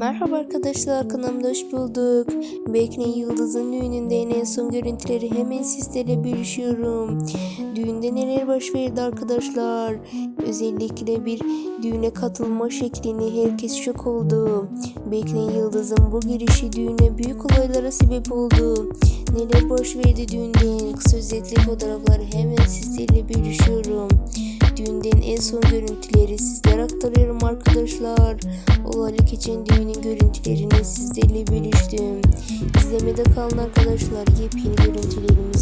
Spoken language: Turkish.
Merhaba arkadaşlar kanalımda hoş bulduk. Bekle Yıldız'ın düğününden en son görüntüleri hemen sizlerle bölüşüyorum. Düğünde neler baş verdi arkadaşlar. Özellikle bir düğüne katılma şeklini herkes şok oldu. Bekle Yıldız'ın bu girişi düğüne büyük olaylara sebep oldu. Neler boş verdi düğünden kısa özetli fotoğrafları hemen sizlerle bölüşüyorum. Son görüntüleri sizlere aktarıyorum arkadaşlar. Olaylık için düğünün görüntülerini sizlerle bölüştüm. İzlemede kalın arkadaşlar. Yepyeni görüntülerimiz